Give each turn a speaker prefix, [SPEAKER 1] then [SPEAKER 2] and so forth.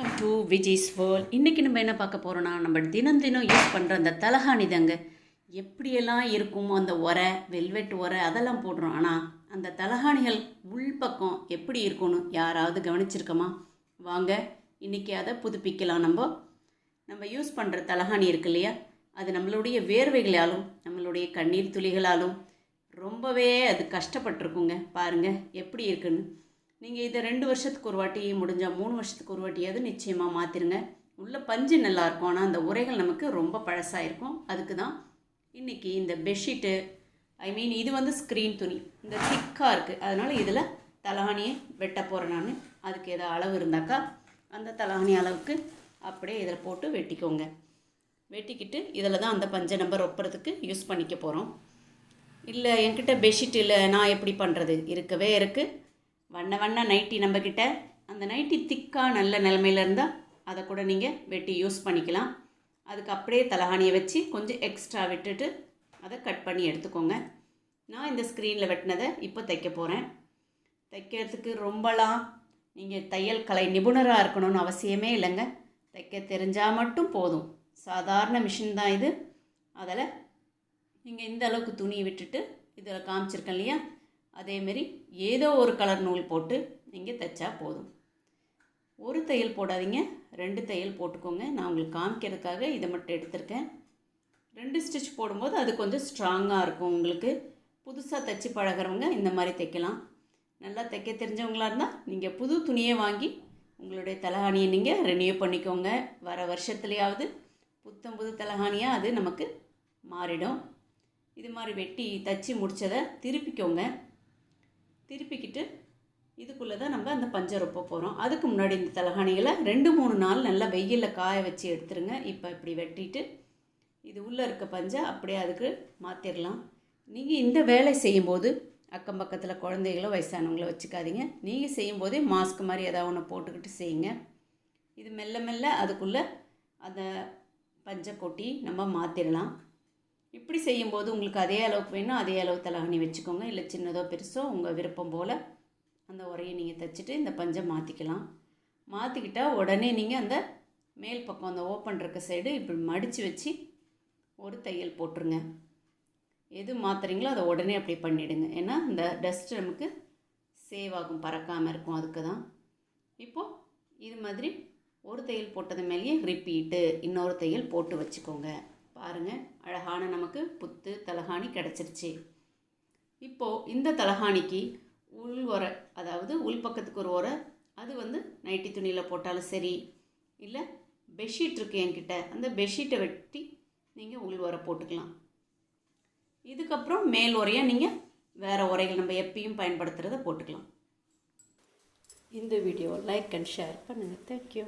[SPEAKER 1] To Vijay's world இன்றைக்கி நம்ம என்ன பார்க்க போகிறோன்னா நம்ம தினம் தினம் யூஸ் பண்ணுற அந்த தலகாணி தாங்க எப்படியெல்லாம் இருக்கும் அந்த உரை வெல்வெட் உரை அதெல்லாம் போடுறோம். ஆனால் அந்த தலகாணிகள் உள்பக்கம் எப்படி இருக்கும்னு யாராவது கவனிச்சிருக்கோமா? வாங்க இன்றைக்கி அதை புதுப்பிக்கலாம் நம்ம. நம்ம யூஸ் பண்ணுற தலகாணி இருக்கு இல்லையா? அது நம்மளுடைய வேர்வைகளாலும் நம்மளுடைய கண்ணீர் துளிகளாலும் ரொம்பவே அது கஷ்டப்பட்டிருக்குங்க. பாருங்கள் எப்படி இருக்குன்னு. நீங்கள் இதை ரெண்டு வருஷத்துக்கு ஒரு வாட்டி முடிஞ்சால் மூணு வருஷத்துக்கு ஒரு வாட்டியாவது நிச்சயமாக மாற்றிருங்க உள்ள பஞ்சு நல்லாயிருக்கும் ஆனால் அந்த உரைகள் நமக்கு ரொம்ப பழசாக இருக்கும். அதுக்கு தான் இன்றைக்கி இந்த பெட்ஷீட்டு ஐ மீன் இது வந்து ஸ்க்ரீன் துணி. இந்த திக்காக இருக்குது அதனால் இதில் தலகாணியை வெட்ட போகிறேன் நான். அதுக்கு ஏதோ அளவு இருந்தாக்கா அந்த தலகாணி அளவுக்கு அப்படியே இதில் போட்டு வெட்டிக்கோங்க. வெட்டிக்கிட்டு இதில் தான் அந்த பஞ்சை நம்பர் ஒப்புறதுக்கு யூஸ் பண்ணிக்க போகிறோம் இல்லை என்கிட்ட பெட்ஷீட் இல்லை. நான் எப்படி பண்ணுறது இருக்கவே இருக்குது வண்ண வண்ண நைட்டி நம்மக்கிட்ட அந்த நைட்டி திக்காக நல்ல நிலமையில இருந்தால் அதை கூட நீங்கள் வெட்டி யூஸ் பண்ணிக்கலாம். அதுக்கு அப்படியே தலகாணியை வச்சு கொஞ்சம் எக்ஸ்ட்ரா விட்டுட்டு அதை கட் பண்ணி எடுத்துக்கோங்க. நான் இந்த ஸ்க்ரீனில் வெட்டினதை இப்போ தைக்க போகிறேன் தைக்கிறதுக்கு ரொம்பலாம் நீங்கள் தையல் கலை நிபுணராக இருக்கணும்னு அவசியமே இல்லைங்க. தைக்க தெரிஞ்சால் மட்டும் போதும். சாதாரண மிஷின் தான் இது. அதில் நீங்கள் இந்த அளவுக்கு துணி விட்டுட்டு இதில் காமிச்சிருக்கேன் இல்லையா? அதேமாரி ஏதோ ஒரு கலர் நூல் போட்டு நீங்கள் தைச்சா போதும். ஒரு தையல் போடாதீங்க ரெண்டு தையல் போட்டுக்கோங்க. நான் உங்களுக்கு காமிக்கிறதுக்காக இதை மட்டும் எடுத்திருக்கேன். ரெண்டு ஸ்டிச் போடும்போது அது கொஞ்சம் ஸ்ட்ராங்காக இருக்கும் உங்களுக்கு. புதுசாக தைச்சி பழகிறவங்க இந்த மாதிரி தைக்கலாம். நல்லா தைக்க தெரிஞ்சவங்களாக இருந்தால் நீங்கள் புது துணியை வாங்கி உங்களுடைய தலகாணியை நீங்கள் ரெனியூ பண்ணிக்கோங்க. வர வருஷத்துலையாவது புத்தம் புது தலகாணியாக அது நமக்கு மாறிடும். இது மாதிரி வெட்டி தச்சு முடித்ததை திருப்பிக்கோங்க. திருப்பிக்கிட்டு இதுக்குள்ளே தான் நம்ம அந்த பஞ்சை ரொப்ப போகிறோம் அதுக்கு முன்னாடி இந்த தலகாணிகளை ரெண்டு மூணு நாள் நல்லா வெயிலில் காய வச்சு எடுத்துருங்க. இப்போ இப்படி வெட்டிட்டு இது உள்ளே இருக்க பஞ்சை அப்படியே அதுக்கு மாற்றிடலாம் நீங்கள் இந்த வேலை செய்யும்போது அக்கம் பக்கத்தில் குழந்தைகளோ வயசானவங்களோ வச்சுக்காதீங்க. நீங்கள் செய்யும்போதே மாஸ்க் மாதிரி ஏதாவது ஒன்று போட்டுக்கிட்டு செய்யுங்க. இது மெல்ல மெல்ல அதுக்குள்ளே அந்த பஞ்சை கொட்டி நம்ம மாற்றிடலாம் இப்படி செய்யும்போது உங்களுக்கு அதே அளவுக்கு வேணும் அதே அளவு தலகாணி வச்சுக்கோங்க. இல்லை சின்னதோ பெருசோ உங்கள் விருப்பம் போல் அந்த உரையை நீங்கள் தைச்சிட்டு இந்த பஞ்சை மாற்றிக்கலாம் மாற்றிக்கிட்டால் உடனே நீங்கள் அந்த மேல் பக்கம் அந்த ஓப்பன் இருக்க சைடு இப்படி மடித்து வச்சு ஒரு தையல் போட்டுருங்க. எது மாற்றுறீங்களோ அதை உடனே அப்படி பண்ணிவிடுங்க ஏன்னா இந்த டஸ்ட் நமக்கு சேவ் ஆகும் பறக்காமல் இருக்கும் அதுக்கு தான் இப்போது இது மாதிரி ஒரு தையல் போட்டது மேலேயே ரிப்பீட்டு இன்னொரு தையல் போட்டு வச்சுக்கோங்க. பாருங்கள் அழகான நமக்கு புத்து தலகாணி கிடச்சிருச்சு. இப்போது இந்த தலகாணிக்கு உள் உரை அதாவது உள் பக்கத்துக்கு ஒரு உரை அது வந்து நைட்டி துணியில் போட்டாலும் சரி இல்லை பெட்ஷீட் இருக்குது என்கிட்ட அந்த பெட்ஷீட்டை வெட்டி நீங்கள் உள் உரை போட்டுக்கலாம். இதுக்கப்புறம் மேல் உரையை நீங்கள் வேறு உரைகள் நம்ம எப்பயும் பயன்படுத்துகிறத போட்டுக்கலாம். இந்த வீடியோ லைக் அண்ட் ஷேர் பண்ணுங்கள் தேங்க்யூ